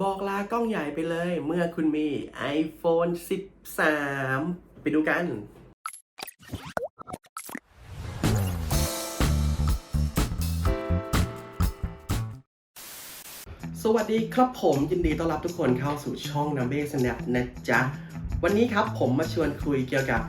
บอกลากล้องใหญ่ไปเลย เมื่อคุณมี iPhone 13 ไปดูกันสวัสดีครับผมยินดีต้อนรับทุกคนเข้าสู่ช่อง n a m b e Snap นะจ๊ะ วันนี้ครับผมมาชวนคุยเกี่ยวกับ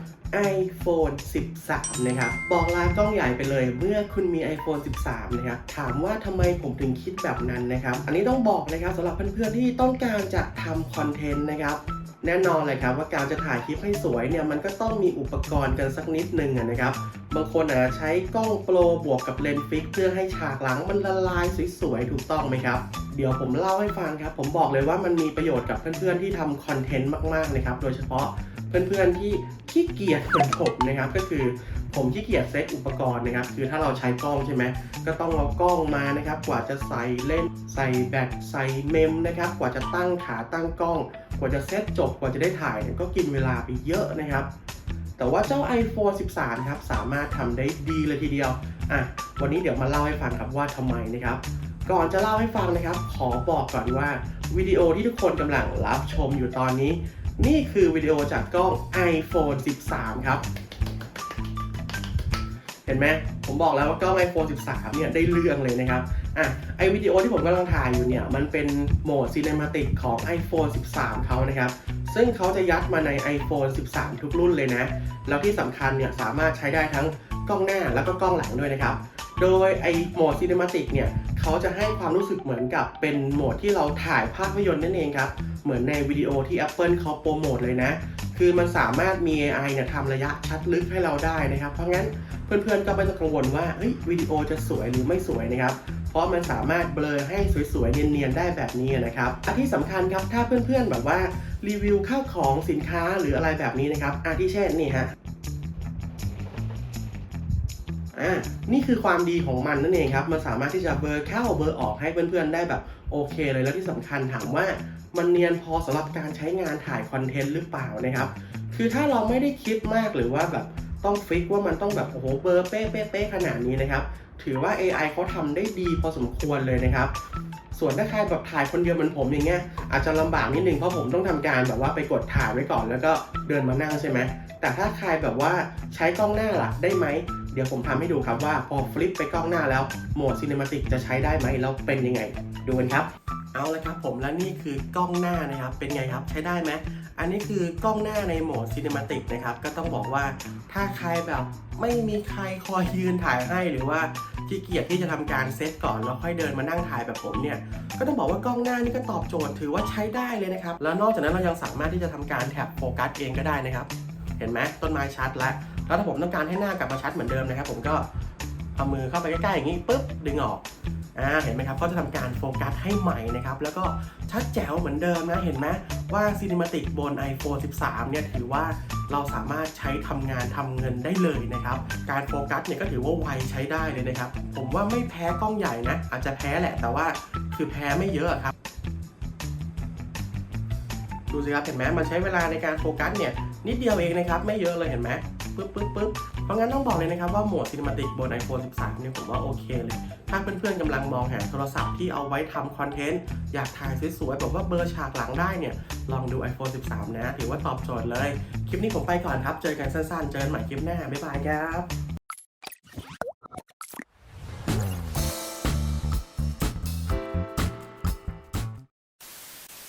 iPhone 13 นะครับ บอกลากล้องใหญ่ไปเลย เมื่อคุณมี iPhone 13 นะครับ ถามว่าทำไมผมถึงคิดแบบนั้นนะครับ อันนี้ต้องบอกนะครับสำหรับเพื่อนๆที่ต้องการจะทำคอนเทนต์นะครับแน่นอนเลยครับว่าการจะถ่ายคลิปให้สวยเนี่ยมันก็ต้องมีอุปกรณ์กันสักนิดนึงนะครับ บางคนอาจจะใช้กล้องโปรบวกกับเลนส์ฟิก เพื่อให้ฉากหลังมันละลายสวยๆถูกต้องไหมครับ เดี๋ยวผมเล่าให้ฟังครับ ผมบอกเลยว่ามันมีประโยชน์กับเพื่อนๆที่ทำคอนเทนต์มากๆนะครับ โดยเฉพาะ เพื่อนๆที่ขี้เกียจเหมือนผมนะครับก็คือผมขี้เกียจเซตอุปกรณ์นะครับ คือถ้าเราใช้กล้องใช่ไหมก็ต้องเอากล้องมานะครับ กว่าจะใส่เล่นใส่แบตใส่เมมนะครับ กว่าจะตั้งขาตั้งกล้อง กว่าจะเซตจบกว่าจะได้ถ่ายเนี่ยก็กินเวลาไปเยอะนะครับ แต่ว่าเจ้า iPhone 13 ครับ สามารถทำได้ดีเลยทีเดียวอะวันนี้เดี๋ยวมาเล่าให้ฟังครับว่าทำไมนะครับก่อนจะเล่าให้ฟังนะครับ ขอบอกก่อนว่าวิดีโอที่ทุกคนกำลังรับชมอยู่ตอนนี้ นี่คือวิดีโอจากกล้อง iPhone 13 ครับ เห็นไหมผมบอกแล้วว่ากล้อง iPhone 13 เนี่ยได้เรื่องเลยนะครับ อะ ไอวิดีโอที่ผมกำลังถ่ายอยู่เนี่ย มันเป็นโหมด Cinematic ของ iPhone 13 เขานะครับ ซึ่งเขาจะยัดมาใน iPhone 13 ทุกรุ่นเลยนะ แล้วที่สำคัญเนี่ยสามารถใช้ได้ทั้งกล้องหน้าแล้วก็กล้องหลังด้วยนะครับ โดยไอโหมด Cinematic เนี่ย เขาจะให้ความรู้สึกเหมือนกับเป็นโหมดที่เราถ่ายภาพยนตร์นั่นเองครับ เหมือนในวิดีโอที่ Apple เขาโปรโมทเลยนะ คือมันสามารถมี AI เนี่ยทำระยะชัดลึกให้เราได้นะครับ เพราะงั้นเพื่อนๆก็ไม่ต้องกังวลว่าเฮ้ยวิดีโอจะสวยหรือไม่สวยนะครับเพราะมันสามารถเบลอให้สวยๆ เนียนๆ ได้แบบนี้นะครับอันที่สำคัญครับ ถ้าเพื่อนๆ แบบว่ารีวิวข้าวของสินค้าหรืออะไรแบบนี้นะครับอาทิเช่นนี่ฮะ อ่านี่คือความดีของมันนั่นเองครับ มันสามารถที่จะเบลอเข้าเบลอออกให้เพื่อนๆได้แบบโอเคเลยแล้วที่สำคัญถามว่ามันเนียนพอสำหรับการใช้งานถ่ายคอนเทนต์หรือเปล่านะครับ คือถ้าเราไม่ได้คิดมากหรือว่าแบบต้องฟิกว่ามันต้องแบบโอ้โหเบอเป๊ะเป๊ะเป๊ะขนาดนี้นะครับ ถือว่า AI เขาทำได้ดีพอสมควรเลยนะครับ ส่วนถ้าใครแบบถ่ายคนเดียวเหมือนผมอย่างเงี้ยอาจจะลำบากนิดนึงเพราะผมต้องทำการแบบว่าไปกดถ่ายไว้ก่อนแล้วก็เดินมานั่งใช่ไหมแต่ถ้าใครแบบว่าใช้กล้องหน้าล่ะได้ไหม เดี๋ยวผมทำให้ดูครับว่าพอฟลิปไปกล้องหน้าแล้วโหมดซีเนมาติกจะใช้ได้ไหมแล้วเป็นยังไง ดูกันครับ เอาละครับผมและนี่คือกล้องหน้านะครับ เป็นไงครับใช้ได้ไหมอันนี้คือกล้องหน้าในโหมดซีเนมาติกนะครับ ก็ต้องบอกว่าถ้าใครแบบไม่มีใครคอยยืนถ่ายให้หรือว่าขี้เกียจที่จะทำการเซตก่อนแล้วค่อยเดินมานั่งถ่ายแบบผมเนี่ยก็ต้องบอกว่ากล้องหน้านี่ก็ตอบโจทย์ถือว่าใช้ได้เลยนะครับ แล้วนอกจากนั้นเรายังสามารถที่จะทำการแท็บโฟกัสเองก็ได้นะครับ เห็นไหมต้นไม้ชัดแล้ว แล้วถ้าผมต้องการให้หน้ากลับมาชัดเหมือนเดิมนะครับผมก็เอามือเข้าไปใกล้ๆอย่างนี้ปุ๊บดึงออกอ่าเห็นไหมครับเขาจะทำการโฟกัสให้ใหม่นะครับแล้วก็ชัดแจ๋วเหมือนเดิมนะเห็นไหมว่าซีนิมาติกบน iPhone 13 เนี่ยถือว่าเราสามารถใช้ทำงานทำเงินได้เลยนะครับ การโฟกัสเนี่ยก็ถือว่าไวใช้ได้เลยนะครับ ผมว่าไม่แพ้กล้องใหญ่นะอาจจะแพ้แหละแต่ว่าคือแพ้ไม่เยอะครับดูสิครับเห็นไหมมันใช้เวลาในการโฟกัสเนี่ยนิดเดียวเองนะครับไม่เยอะเลยเห็นไหม ปึ๊บปึ๊บปึ๊บเพราะงั้นต้องบอกเลยนะครับว่าโหมดซินิมาติกบน iPhone 13 เนี่ยผมว่าโอเคเลย ถ้าเพื่อนๆกำลังมองหาโทรศัพท์ที่เอาไว้ทำคอนเทนต์ อยากถ่ายสวยๆแบบว่าเบอร์ฉากหลังได้เนี่ย ลองดู iPhone 13 นะ ถือว่าตอบโจทย์เลย คลิปนี้ผมไปก่อนครับ เจอกันสั้นๆ เจอกันใหม่คลิปหน้า บ๊ายบายครับ